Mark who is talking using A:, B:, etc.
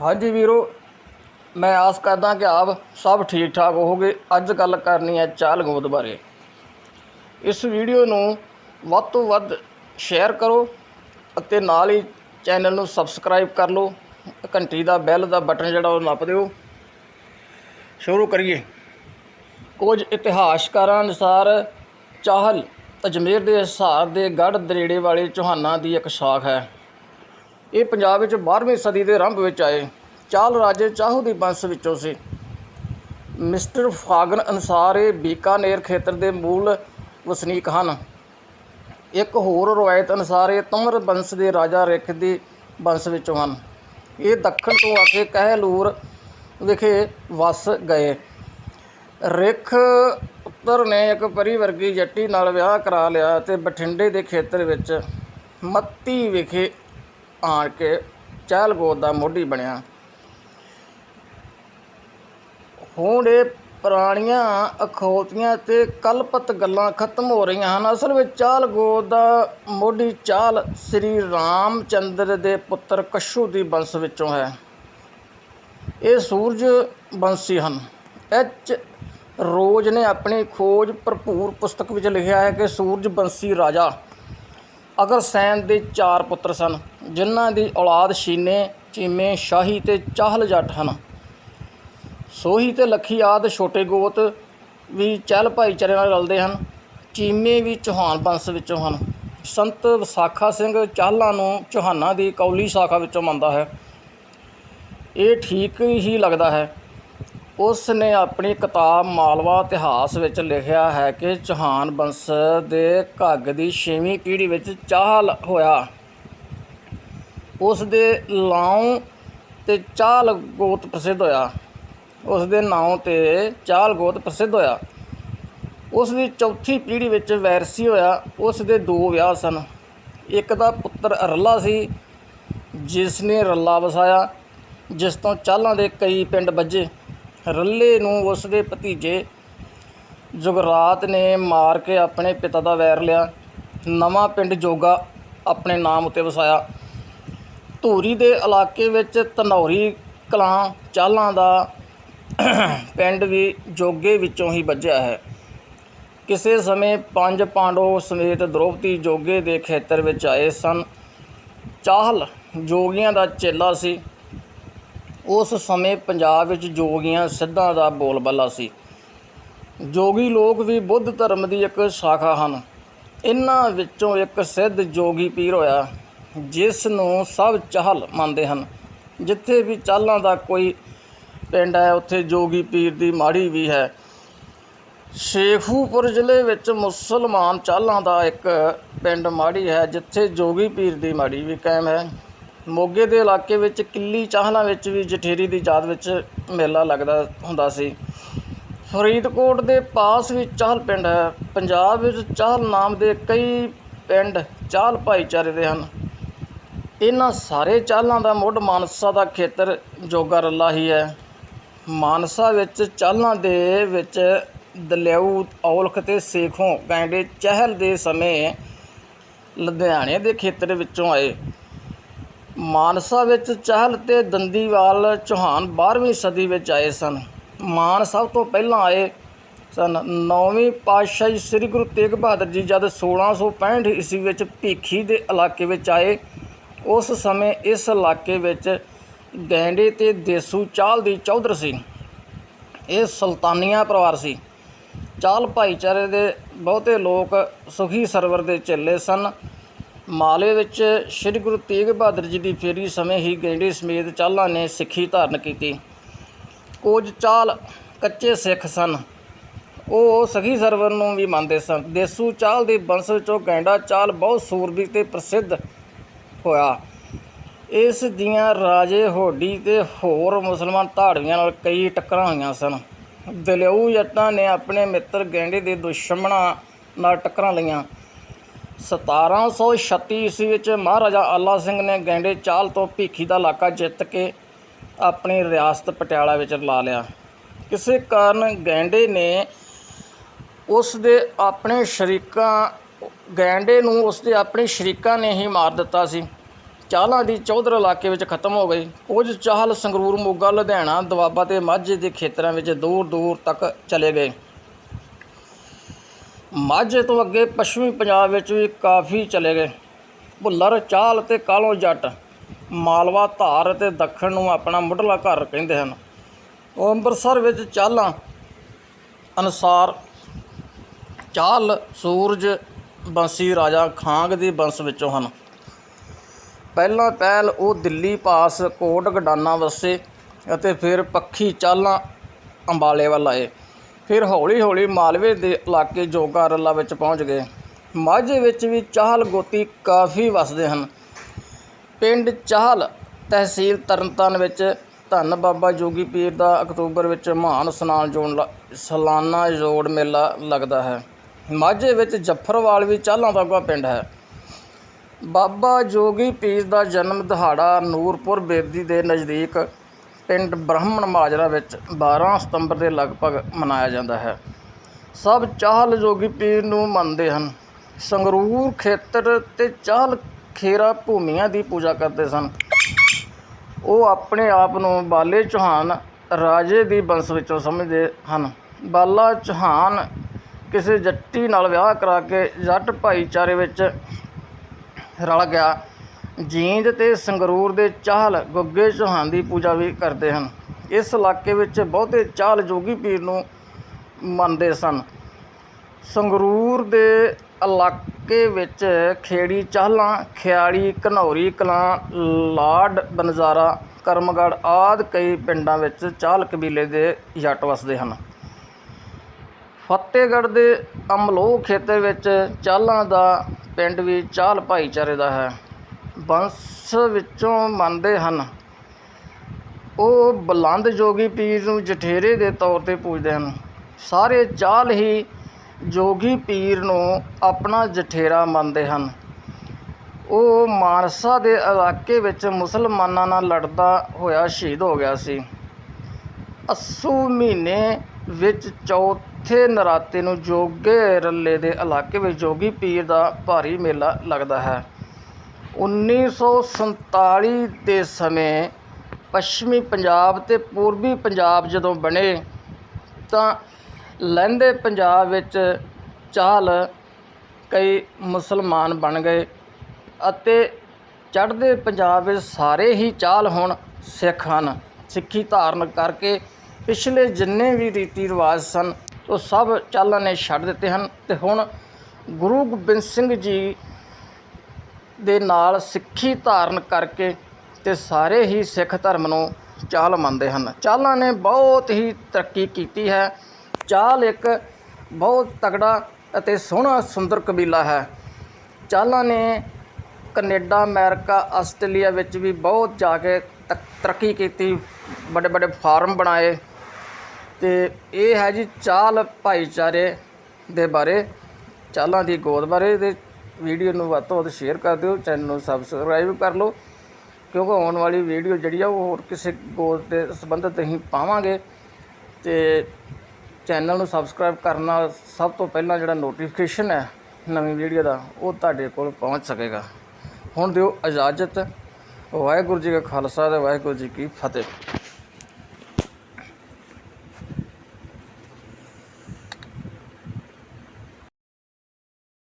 A: ਹਾਂਜੀ ਵੀਰੋ, ਮੈਂ ਆਸ ਕਰਦਾ ਕਿ ਆਪ ਸਭ ਠੀਕ ਠਾਕ ਹੋਵੋਗੇ। ਅੱਜ ਗੱਲ ਕਰਨੀ ਹੈ ਚਾਲ ਗੋਦ ਬਾਰੇ। ਇਸ ਵੀਡੀਓ ਨੂੰ ਵੱਧ ਤੋਂ ਵੱਧ ਸ਼ੇਅਰ ਕਰੋ ਅਤੇ ਨਾਲ ਹੀ ਚੈਨਲ ਨੂੰ ਸਬਸਕ੍ਰਾਈਬ ਕਰ ਲਓ। ਘੰਟੀ ਦਾ ਬੈਲ ਦਾ ਬਟਨ ਜਿਹੜਾ ਉਹ ਨੱਪ ਦਿਓ। ਸ਼ੁਰੂ ਕਰੀਏ। ਕੁਝ ਇਤਿਹਾਸਕਾਰਾਂ ਅਨੁਸਾਰ ਚਾਹਲ ਅਜਮੇਰ ਦੇ ਹਿਸਾਰ ਦੇ ਗੜ੍ਹ ਦਰੇੜੇ ਵਾਲੇ ਚੌਹਾਨਾਂ ਦੀ ਇੱਕ ਸ਼ਾਖ ਹੈ। ਇਹ ਪੰਜਾਬ ਵਿੱਚ 12ਵੀਂ ਸਦੀ ਦੇ ਆਰੰਭ ਵਿੱਚ ਆਏ। ਚਾਲ ਰਾਜੇ ਚਾਹੂ ਦੀ ਬੰਸ ਵਿੱਚੋਂ ਸੀ। ਮਿਸਟਰ ਫਾਗਨ ਅਨੁਸਾਰ ਇਹ ਬੀਕਾਨੇਰ ਖੇਤਰ ਦੇ ਮੂਲ ਵਸਨੀਕ ਹਨ। ਇੱਕ ਹੋਰ ਰਵਾਇਤ ਅਨੁਸਾਰ ਇਹ ਤਮਰ ਬੰਸ ਦੇ ਰਾਜਾ ਰਿਖ ਦੀ ਬੰਸ ਵਿੱਚੋਂ ਹਨ। ਇਹ ਦੱਖਣ ਤੋਂ ਆ ਕੇ ਕਹਿਲੂਰ ਵਿਖੇ ਵਸ ਗਏ। ਰਿਖ ਪੁੱਤਰ ਨੇ ਇੱਕ ਪਰੀ ਵਰਗੀ ਜੱਟੀ ਨਾਲ ਵਿਆਹ ਕਰਾ ਲਿਆ ਤੇ ਬਠਿੰਡੇ ਦੇ ਖੇਤਰ ਵਿੱਚ ਮੱਤੀ ਵਿਖੇ ਆਣ ਕੇ ਚਹਿਲਗੋਦ ਦਾ ਮੋਢੀ ਬਣਿਆ। ਹੁਣ ਇਹ ਪੁਰਾਣੀਆਂ ਅਖੌਤੀਆਂ ਤੇ ਕਲਪਤ ਗੱਲਾਂ ਖਤਮ ਹੋ ਰਹੀਆਂ ਹਨ। ਅਸਲ ਵਿੱਚ ਚਾਲਗੋਦ ਦਾ ਮੋਢੀ ਚਾਲ ਸ੍ਰੀ ਰਾਮਚੰਦਰ ਦੇ ਪੁੱਤਰ ਕਸ਼ੂ ਦੀ ਬੰਸ ਵਿੱਚੋਂ ਹੈ। ਇਹ ਸੂਰਜ ਬੰਸੀ ਹਨ। ਐਚ ਰੋਜ਼ ਨੇ ਆਪਣੀ ਖੋਜ ਭਰਪੂਰ ਪੁਸਤਕ ਵਿੱਚ ਲਿਖਿਆ ਹੈ ਕਿ ਸੂਰਜ ਬੰਸੀ ਰਾਜਾ ਅਗਰਸੈਨ ਦੇ ਚਾਰ ਪੁੱਤਰ ਸਨ, ਜਿਨ੍ਹਾਂ ਦੀ ਔਲਾਦ ਸ਼ੀਨੇ, ਚੀਮੇ, ਸ਼ਾਹੀ ਤੇ ਚਾਹਲ ਜੱਟ ਹਨ। ਸੋਹੀ ਤੇ ਲੱਖੀ ਆਦ ਛੋਟੇ ਗੋਤ ਵੀ ਚਹਿਲ ਭਾਈਚਾਰੇ ਨਾਲ ਰਲਦੇ ਹਨ। ਚੀਮੇ ਵੀ ਚੌਹਾਨ ਬੰਸ ਵਿੱਚੋਂ ਹਨ। ਸੰਤ ਵਿਸਾਖਾ ਸਿੰਘ ਚਾਹਲਾਂ ਨੂੰ ਚੌਹਾਨਾਂ ਦੀ ਕੌਲੀ ਸ਼ਾਖਾ ਵਿੱਚੋਂ ਮੰਨਦਾ ਹੈ। ਇਹ ਠੀਕ ਹੀ ਲੱਗਦਾ ਹੈ। ਉਸ ਨੇ ਆਪਣੀ ਕਿਤਾਬ ਮਾਲਵਾ ਇਤਿਹਾਸ ਵਿੱਚ ਲਿਖਿਆ ਹੈ ਕਿ ਚੌਹਾਨ ਬੰਸ ਦੇ ਘੱਗ ਦੀ ਛੇਵੀਂ ਪੀੜ੍ਹੀ ਵਿੱਚ ਚਾਹਲ ਹੋਇਆ। ਉਸ ਦੇ ਲਾਉ ਤੇ ਚਾਲ ਗੋਤ ਪ੍ਰਸਿੱਧ ਹੋਇਆ। ਉਸ ਦੇ ਨਾਂ ਤੇ ਚਾਲ ਗੋਤ ਪ੍ਰਸਿੱਧ ਹੋਇਆ। ਉਸ ਦੀ ਚੌਥੀ ਪੀੜ੍ਹੀ ਵਿੱਚ ਵੈਰਸੀ ਹੋਇਆ। ਉਸ ਦੇ ਦੋ ਵਿਆਹ ਸਨ। ਇੱਕ ਦਾ ਪੁੱਤਰ ਰੱਲਾ ਸੀ ਜਿਸ ਨੇ ਰੱਲਾ ਵਸਾਇਆ, ਜਿਸ ਤੋਂ ਚਾਲਾਂ ਦੇ ਕਈ ਪਿੰਡ ਵੱਜੇ। ਰੱਲੇ ਨੂੰ ਉਸ ਦੇ ਭਤੀਜੇ ਜੁਗਰਾਤ ਨੇ ਮਾਰ ਕੇ ਆਪਣੇ ਪਿਤਾ ਦਾ ਵੈਰ ਲਿਆ। ਨਵਾਂ ਪਿੰਡ ਜੋਗਾ ਆਪਣੇ ਨਾਮ ਉੱਤੇ ਵਸਾਇਆ। ਧੂਰੀ ਦੇ ਇਲਾਕੇ ਵਿੱਚ ਧਨੌਰੀ ਕਲਾਂ ਚਾਲਾਂ ਦਾ ਪਿੰਡ ਵੀ ਜੋਗੇ ਵਿੱਚੋਂ ਹੀ ਵੱਜਿਆ ਹੈ। ਕਿਸੇ ਸਮੇਂ ਪੰਜ ਪਾਂਡੋ ਸਮੇਤ ਦ੍ਰੋਪਦੀ ਜੋਗੇ ਦੇ ਖੇਤਰ ਵਿੱਚ ਆਏ ਸਨ। ਚਾਹਲ ਜੋਗੀਆਂ ਦਾ ਚੇਲਾ ਸੀ। ਉਸ ਸਮੇਂ ਪੰਜਾਬ ਵਿੱਚ ਜੋਗੀਆਂ ਸਿੱਧਾਂ ਦਾ ਬੋਲਬਾਲਾ ਸੀ। ਜੋਗੀ ਲੋਕ ਵੀ ਬੁੱਧ ਧਰਮ ਦੀ ਇੱਕ ਸ਼ਾਖਾ ਹਨ। ਇਹਨਾਂ ਵਿੱਚੋਂ ਇੱਕ ਸਿੱਧ ਜੋਗੀ ਪੀਰ ਹੋਇਆ, ਜਿਸ ਨੂੰ ਸਭ ਚਾਹਲ ਮੰਨਦੇ ਹਨ। ਜਿੱਥੇ ਵੀ ਚਾਲਾਂ ਦਾ ਕੋਈ ਪਿੰਡ ਹੈ, ਉੱਥੇ ਜੋਗੀ ਪੀਰ ਦੀ ਮਾੜੀ ਵੀ ਹੈ। ਸ਼ੇਖੂਪੁਰ ਜ਼ਿਲ੍ਹੇ ਵਿੱਚ ਮੁਸਲਮਾਨ ਚਾਲਾਂ ਦਾ ਇੱਕ ਪਿੰਡ ਮਾੜੀ ਹੈ, ਜਿੱਥੇ ਜੋਗੀ ਪੀਰ ਦੀ ਮਾੜੀ ਵੀ ਕਾਇਮ ਹੈ। ਮੋਗੇ ਦੇ ਇਲਾਕੇ ਵਿੱਚ ਕਿੱਲੀ ਚਾਹਲਾਂ ਵਿੱਚ ਵੀ ਜਠੇਰੀ ਦੀ ਯਾਦ ਵਿੱਚ ਮੇਲਾ ਲੱਗਦਾ ਹੁੰਦਾ ਸੀ। ਫਰੀਦਕੋਟ ਦੇ ਪਾਸ ਵੀ ਚਾਹਲ ਪਿੰਡ ਹੈ। ਪੰਜਾਬ ਵਿੱਚ ਚਾਹਲ ਨਾਮ ਦੇ ਕਈ ਪਿੰਡ ਚਾਹਲ ਭਾਈਚਾਰੇ ਦੇ ਹਨ। ਇਹਨਾਂ ਸਾਰੇ ਚਾਲਾਂ ਦਾ ਮੁੱਢ ਮਾਨਸਾ ਦਾ ਖੇਤਰ ਜੋਗਾ ਰੱਲਾ ਹੀ ਹੈ। ਮਾਨਸਾ ਵਿੱਚ ਚਾਲਾਂ ਦੇ ਵਿੱਚ ਦਲਿਆਊ, ਔਲਖ ਤੇ ਸੇਖੋਂ ਗੈਂਡੇ ਚਹਿਲ ਦੇ ਸਮੇਂ ਲੁਧਿਆਣੇ ਦੇ ਖੇਤਰ ਵਿੱਚੋਂ ਆਏ। ਮਾਨਸਾ ਵਿੱਚ ਚਹਿਲ ਤੇ ਦੰਦੀਵਾਲ ਚੌਹਾਨ 12ਵੀਂ ਸਦੀ ਵਿੱਚ ਆਏ ਸਨ। ਮਾਨ ਸਭ ਤੋਂ ਪਹਿਲਾਂ ਆਏ ਸਨ। 9ਵੀਂ ਪਾਤਸ਼ਾਹੀ ਸ੍ਰੀ ਗੁਰੂ ਤੇਗ ਬਹਾਦਰ ਜੀ ਜਦ 1665 ਈਸਵੀ ਵਿੱਚ ਭੀਖੀ ਦੇ ਇਲਾਕੇ ਵਿੱਚ ਆਏ, ਉਸ ਸਮੇਂ ਇਸ ਇਲਾਕੇ ਵਿੱਚ ਗੈਂਡੇ ਤੇ ਦੇਸੂ ਚਾਲ ਦੀ ਚੌਧਰ ਸੀ। ਇਹ ਸੁਲਤਾਨੀਆ ਪਰਿਵਾਰ ਸੀ। ਚਾਲ ਭਾਈਚਾਰੇ ਦੇ ਬਹੁਤੇ ਲੋਕ ਸੁਖੀ ਸਰਵਰ ਦੇ ਚੇਲੇ ਸਨ। ਮਾਲੇ ਵਿੱਚ ਸ੍ਰੀ ਗੁਰੂ ਤੇਗ ਬਹਾਦਰ ਜੀ ਦੀ ਫੇਰੀ ਸਮੇਂ ਹੀ ਗੈਂਡੇ ਸਮੇਤ ਚਾਲਾਂ ਨੇ ਸਿੱਖੀ ਧਾਰਨ ਕੀਤੀ। ਕੁਝ ਚਾਲ ਕੱਚੇ ਸਿੱਖ ਸਨ। ਉਹ ਸਖੀ ਸਰਵਰ ਨੂੰ ਵੀ ਮੰਨਦੇ ਸਨ। ਦੇਸੂ ਚਾਲ ਦੇ ਬੰਸ ਵਿੱਚੋਂ ਗੈਂਡਾ ਚਾਲ ਬਹੁਤ ਸੂਰਬੀ ਤੇ ਪ੍ਰਸਿੱਧ ਹੋਇਆ। ਇਸ ਦੀਆਂ ਰਾਜੇ ਹੋਡੀ ਤੇ ਹੋਰ ਮੁਸਲਮਾਨ ਧਾੜਵੀਆਂ ਨਾਲ ਕਈ ਟੱਕਰਾਂ ਹੋਈਆਂ ਸਨ। ਦਲਿਆਊ ਜੱਟਾਂ ਨੇ ਆਪਣੇ ਮਿੱਤਰ ਗੈਂਡੇ ਦੇ ਦੁਸ਼ਮਣਾਂ ਨਾਲ ਟੱਕਰਾਂ ਲਈਆਂ। 1736 ਈਸਵੀ ਵਿੱਚ ਮਹਾਰਾਜਾ ਆਲਾ ਸਿੰਘ ਨੇ ਗੈਂਡੇ ਚਾਲ ਤੋਂ ਭੀਖੀ ਦਾ ਇਲਾਕਾ ਜਿੱਤ ਕੇ ਆਪਣੀ ਰਿਆਸਤ ਪਟਿਆਲਾ ਵਿੱਚ ਲਾ ਲਿਆ। ਕਿਸੇ ਕਾਰਨ ਗੈਂਡੇ ਨੇ ਉਸ ਦੇ ਆਪਣੇ ਸ਼ਰੀਕਾਂ, ਗੈਂਡੇ ਨੂੰ ਉਸ ਦੇ ਆਪਣੇ ਸ਼ਰੀਕਾਂ ਨੇ ਹੀ ਮਾਰ ਦਿੱਤਾ ਸੀ। ਚਾਲਾਂ ਦੀ ਚੌਧਰ ਇਲਾਕੇ ਵਿੱਚ ਖਤਮ ਹੋ ਗਈ। ਕੁਝ ਚਾਹਲ ਸੰਗਰੂਰ, ਮੋਗਾ, ਲੁਧਿਆਣਾ ਦੁਆਬਾ ਤੇ ਮਾਝੇ ਦੇ ਖੇਤਰਾਂ ਵਿੱਚ ਦੂਰ ਦੂਰ ਤੱਕ ਚਲੇ ਗਏ। ਮਾਝੇ ਤੋਂ ਅੱਗੇ ਪੱਛਮੀ ਪੰਜਾਬ ਵਿੱਚ ਵੀ ਕਾਫੀ ਚਲੇ ਗਏ। ਭੁੱਲਰ ਚਾਹਲ ਤੇ ਕਾਲੋ ਜੱਟ ਮਾਲਵਾ ਧਾਰ ਅਤੇ ਦੱਖਣ ਨੂੰ ਆਪਣਾ ਮੁੱਢਲਾ ਘਰ ਕਹਿੰਦੇ ਹਨ। ਉਹ ਅੰਮ੍ਰਿਤਸਰ ਵਿੱਚ ਚਾਲਾਂ ਅਨੁਸਾਰ ਚਾਲ, ਸੂਰਜ ਬੰਸੀ, ਰਾਜਾ ਖਾਂਗ ਦੀ ਬੰਸ ਵਿੱਚੋਂ ਹਨ। ਪਹਿਲਾਂ ਪਹਿਲ ਉਹ ਦਿੱਲੀ ਪਾਸ ਕੋਟ ਗਡਾਨਾ ਵਸੇ ਅਤੇ ਫਿਰ ਪੱਖੀ ਚਾਲਾਂ ਅੰਬਾਲੇ ਵੱਲ ਆਏ। ਫਿਰ ਹੌਲੀ ਹੌਲੀ ਮਾਲਵੇ ਦੇ ਇਲਾਕੇ ਜੋਗਾ ਰੱਲਾ ਵਿੱਚ ਪਹੁੰਚ ਗਏ। ਮਾਝੇ ਵਿੱਚ ਵੀ ਚਾਹਲ ਗੋਤੀ ਕਾਫੀ ਵਸਦੇ ਹਨ। ਪਿੰਡ ਚਾਹਲ ਤਹਿਸੀਲ ਤਰਨਤਾਰਨ ਵਿੱਚ ਧੰਨ ਬਾਬਾ ਜੋਗੀ ਪੀਰ ਦਾ ਅਕਤੂਬਰ ਵਿੱਚ ਮਹਾਨ ਇਸ਼ਨਾਨ ਜੋੜ ਲ- ਸਾਲਾਨਾ ਜੋੜ ਮੇਲਾ ਲੱਗਦਾ ਹੈ। ਮਾਝੇ ਵਿੱਚ ਜੱਫਰਵਾਲ ਵੀ ਚਾਹਲਾਂ ਦਾ ਗਾ ਪਿੰਡ ਹੈ। ਬਾਬਾ ਜੋਗੀ ਪੀਰ ਦਾ ਜਨਮ ਦਿਹਾੜਾ ਨੂਰਪੁਰ ਬੇਦੀ ਦੇ ਨਜ਼ਦੀਕ ਪਿੰਡ ਬ੍ਰਾਹਮਣ ਮਾਜਰਾ ਵਿੱਚ 12 ਸਤੰਬਰ ਦੇ ਲਗਭਗ ਮਨਾਇਆ ਜਾਂਦਾ ਹੈ। ਸਭ ਚਾਹਲ ਜੋਗੀ ਪੀਰ ਨੂੰ ਮੰਨਦੇ ਹਨ। ਸੰਗਰੂਰ ਖੇਤਰ ਤੇ ਚਾਹਲ ਖੇਰਾ ਭੂਮੀਆਂ ਦੀ ਪੂਜਾ ਕਰਦੇ ਸਨ। ਉਹ ਆਪਣੇ ਆਪ ਨੂੰ ਬਾਲੇ ਚੌਹਾਨ ਰਾਜੇ ਦੀ ਬੰਸ ਵਿੱਚੋਂ ਸਮਝਦੇ ਹਨ। ਬਾਲਾ ਚੌਹਾਨ ਕਿਸੇ ਜੱਟੀ ਨਾਲ ਵਿਆਹ ਕਰਾ ਕੇ ਜੱਟ ਭਾਈਚਾਰੇ ਵਿੱਚ ਰਲ ਗਿਆ। ਜੀਂਦ ਤੇ ਸੰਗਰੂਰ ਦੇ ਚਾਹਲ ਗੁੱਗੇ ਚੌਹਾਨ ਦੀ ਪੂਜਾ ਵੀ ਕਰਦੇ ਹਨ। ਇਸ ਇਲਾਕੇ ਵਿੱਚ ਬਹੁਤੇ ਚਾਹਲ ਜੋਗੀ ਪੀਰ ਨੂੰ ਮੰਨਦੇ ਸਨ। ਸੰਗਰੂਰ ਦੇ ਇਲਾਕੇ ਵਿੱਚ ਖੇੜੀ ਚਾਹਲਾਂ, ਖਿਆਲੀ, ਘਨੌਰੀ, ਕਲਾਂ, ਲਾਡ ਬਨਜ਼ਾਰਾ ਕਰਮਗੜ ਆਦਿ ਕਈ ਪਿੰਡਾਂ ਵਿੱਚ ਚਾਹਲ ਕਬੀਲੇ ਦੇ ਜੱਟ ਵਸਦੇ ਹਨ। ਫਤਿਹਗੜ੍ਹ ਦੇ ਅਮਲੋਹ ਖੇਤਰ ਵਿੱਚ ਚਾਹਲਾਂ ਦਾ ਪਿੰਡ ਵੀ ਚਾਹਲ ਭਾਈਚਾਰੇ ਦਾ ਹੈ। ਬੰਸ ਵਿੱਚੋਂ ਮੰਨਦੇ ਹਨ। ਉਹ ਬੁਲੰਦ ਜੋਗੀ ਪੀਰ ਨੂੰ ਜਠੇਰੇ ਦੇ ਤੌਰ ਤੇ ਪੂਜਦੇ ਹਨ। ਸਾਰੇ ਚਾਲ ਹੀ ਜੋਗੀ ਪੀਰ ਨੂੰ ਆਪਣਾ ਜਠੇਰਾ ਮੰਨਦੇ ਹਨ। ਉਹ ਮਾਨਸਾ ਦੇ ਇਲਾਕੇ ਵਿੱਚ ਮੁਸਲਮਾਨਾਂ ਨਾਲ ਲੜਦਾ ਹੋਇਆ ਸ਼ਹੀਦ ਹੋ ਗਿਆ ਸੀ। ਅੱਸੂ ਮਹੀਨੇ ਵਿੱਚ ਚੌਥੇ ਨਰਾਤੇ ਨੂੰ ਜੋਗੇ ਰੱਲੇ ਦੇ ਇਲਾਕੇ ਵਿੱਚ ਜੋਗੀ ਪੀਰ ਦਾ ਭਾਰੀ ਮੇਲਾ ਲੱਗਦਾ ਹੈ। 1947 ਦੇ ਸਮੇਂ ਪੱਛਮੀ ਪੰਜਾਬ ਤੇ ਪੂਰਬੀ ਪੰਜਾਬ ਜਦੋਂ ਬਣੇ, ਤਾਂ ਲਹਿੰਦੇ ਪੰਜਾਬ ਵਿੱਚ ਚਾਲ ਕਈ ਮੁਸਲਮਾਨ ਬਣ ਗਏ ਅਤੇ ਚੜ੍ਹਦੇ ਪੰਜਾਬ ਵਿੱਚ ਸਾਰੇ ਹੀ ਚਾਲ ਹੁਣ ਸਿੱਖ ਹਨ। ਸਿੱਖੀ ਧਾਰਨ ਕਰਕੇ ਪਿਛਲੇ ਜਿੰਨੇ ਵੀ ਰੀਤੀ ਰਿਵਾਜ ਸਨ, ਉਹ ਸਭ ਚਾਲਾਂ ਨੇ ਛੱਡ ਦਿੱਤੇ ਹਨ। ਤੇ ਹੁਣ ਗੁਰੂ ਗੋਬਿੰਦ ਸਿੰਘ ਜੀ ਦੇ ਨਾਲ ਸਿੱਖੀ ਧਾਰਨ ਕਰਕੇ ਤੇ ਸਾਰੇ ਹੀ ਸਿੱਖ ਧਰਮ ਨੂੰ ਚਾਲ ਮੰਨਦੇ ਹਨ। ਚਾਲਾਂ ਨੇ ਬਹੁਤ ਹੀ ਤਰੱਕੀ ਕੀਤੀ ਹੈ। ਚਾਲ ਇੱਕ ਬਹੁਤ ਤਕੜਾ ਅਤੇ ਸੋਹਣਾ ਸੁੰਦਰ ਕਬੀਲਾ ਹੈ। ਚਾਲਾਂ ਨੇ ਕੈਨੇਡਾ, ਅਮਰੀਕਾ, ਆਸਟ੍ਰੇਲੀਆ ਵਿੱਚ ਵੀ ਬਹੁਤ ਜਾ ਕੇ ਤ- ਤਰੱਕੀ ਕੀਤੀ ਵੱਡੇ ਵੱਡੇ ਫਾਰਮ ਬਣਾਏ ਤੇ ਇਹ ਹੈ ਜੀ ਚਾਲ ਭਾਈਚਾਰੇ ਦੇ ਬਾਰੇ, ਚਾਲਾਂ ਦੀ ਗੋਦ ਬਾਰੇ ਤੇ ਵੀਡੀਓ ਨੂੰ ਵੱਧ ਤੋਂ ਵੱਧ ਸ਼ੇਅਰ ਕਰ ਦਿਓ ਚੈਨਲ ਨੂੰ ਸਬਸਕ੍ਰਾਈਬ ਕਰ ਲਓ, ਕਿਉਂਕਿ ਆਉਣ ਵਾਲੀ ਵੀਡੀਓ ਜਿਹੜੀ ਆ ਉਹ ਹੋਰ ਕਿਸੇ ਗੋਦ ਦੇ ਸੰਬੰਧਿਤ ਅਸੀਂ ਪਾਵਾਂਗੇ ਤੇ ਚੈਨਲ ਨੂੰ ਸਬਸਕ੍ਰਾਈਬ ਕਰਨਾ ਸਭ ਤੋਂ ਪਹਿਲਾਂ ਜਿਹੜਾ ਨੋਟੀਫਿਕੇਸ਼ਨ ਹੈ ਨਵੀਂ ਵੀਡੀਓ ਦਾ, ਉਹ ਤੁਹਾਡੇ ਕੋਲ ਪਹੁੰਚ ਸਕੇਗਾ। ਹੁਣ ਦਿਓ ਇਜਾਜ਼ਤ। ਵਾਹਿਗੁਰੂ ਜੀ ਕਾ ਖਾਲਸਾ ਤੇ ਵਾਹਿਗੁਰੂ ਜੀ ਕੀ ਫਤਿਹ।